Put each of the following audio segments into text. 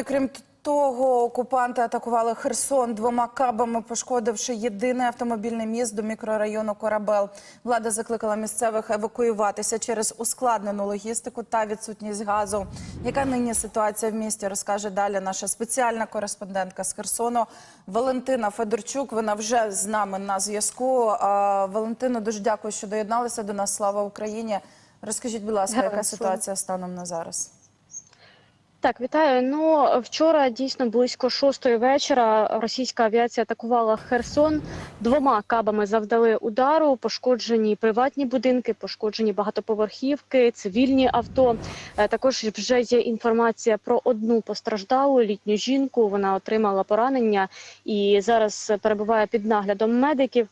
і крім того, окупанти атакували Херсон двома кабами, пошкодивши єдиний автомобільний міст до мікрорайону Корабел. Влада закликала місцевих евакуюватися через ускладнену логістику та відсутність газу. Яка нині ситуація в місті, розкаже далі наша спеціальна кореспондентка з Херсону Валентина Федорчук. Вона вже з нами на зв'язку. Валентино, дуже дякую, що доєдналися до нас. Слава Україні! Розкажіть, будь ласка, яка ситуація станом на зараз? Так, вітаю. Ну вчора дійсно близько шостої вечора російська авіація атакувала Херсон. Двома кабами завдали удару. Пошкоджені приватні будинки, пошкоджені багатоповерхівки, цивільні авто. Е, Також вже є інформація про одну постраждалу літню жінку. Вона отримала поранення і зараз перебуває під наглядом медиків.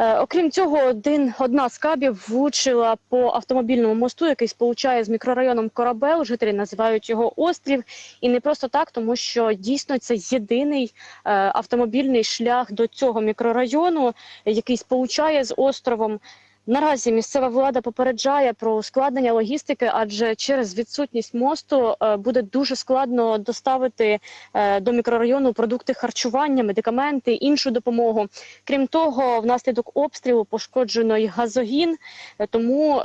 Е, Окрім цього, один одна з кабів влучила по автомобільному мосту, який сполучає з мікрорайоном Корабел. Жителі називають його острів, і не просто так, тому що дійсно це єдиний е, автомобільний шлях до цього мікрорайону, який сполучає з островом. Наразі місцева влада попереджає про ускладнення логістики, адже через відсутність мосту е, буде дуже складно доставити е, до мікрорайону продукти харчування, медикаменти, іншу допомогу. Крім того, внаслідок обстрілу пошкоджено й газогін, е, тому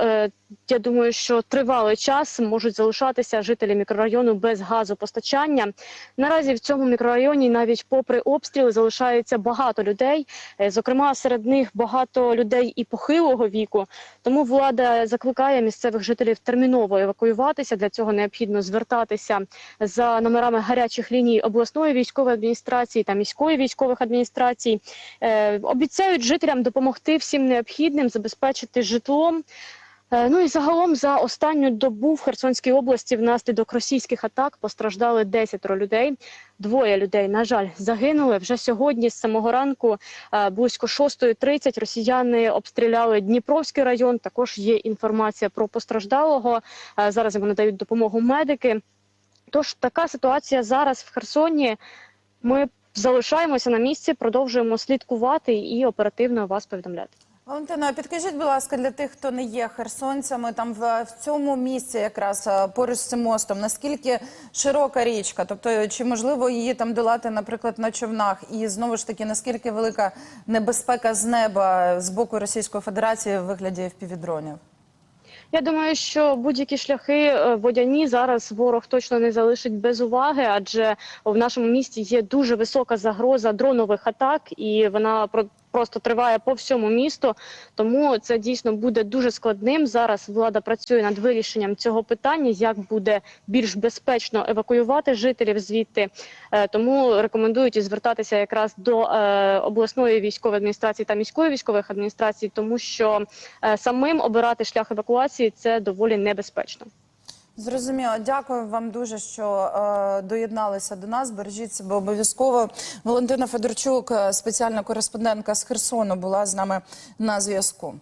я думаю, що тривалий час можуть залишатися жителі мікрорайону без газопостачання. Наразі в цьому мікрорайоні, навіть попри обстріли, залишається багато людей. Зокрема, серед них багато людей і похилого віку. Тому влада закликає місцевих жителів терміново евакуюватися. Для цього необхідно звертатися за номерами гарячих ліній обласної військової адміністрації та міської військових адміністрацій. Е, Обіцяють жителям допомогти всім необхідним, забезпечити житлом. Е, Ну і загалом за останню добу в Херсонській області внаслідок російських атак постраждали 10 людей. Двоє людей, на жаль, загинули. Вже сьогодні з самого ранку е, близько 6.30 росіяни обстріляли Дніпровський район. Також є інформація про постраждалого. Е, Зараз йому надають допомогу медики. Тож така ситуація зараз в Херсоні. Ми залишаємося на місці, продовжуємо слідкувати і оперативно вас повідомляти. Валентина, підкажіть, будь ласка, для тих, хто не є херсонцями, там в, в цьому місці, якраз е, поруч з цим мостом, наскільки широка річка? Тобто, чи можливо її там долати, наприклад, на човнах? І знову ж таки, наскільки велика небезпека з неба з боку Російської Федерації в вигляді впівдронів? Я думаю, що будь-які шляхи е, водяні зараз ворог точно не залишить без уваги, адже в нашому місті є дуже висока загроза дронових атак, і вона. Просто триває по всьому місту, тому це дійсно буде дуже складним. Зараз влада працює над вирішенням цього питання, як буде більш безпечно евакуювати жителів звідти. Е, Тому рекомендують і звертатися якраз до е, обласної військової адміністрації та міської військових адміністрацій, тому що е, самим обирати шлях евакуації це доволі небезпечно. Зрозуміло, дякую вам дуже, що е, доєдналися до нас. Бережіть себе обов'язково. Валентина Федорчук, е, спеціальна кореспондентка з Херсону, була з нами на зв'язку.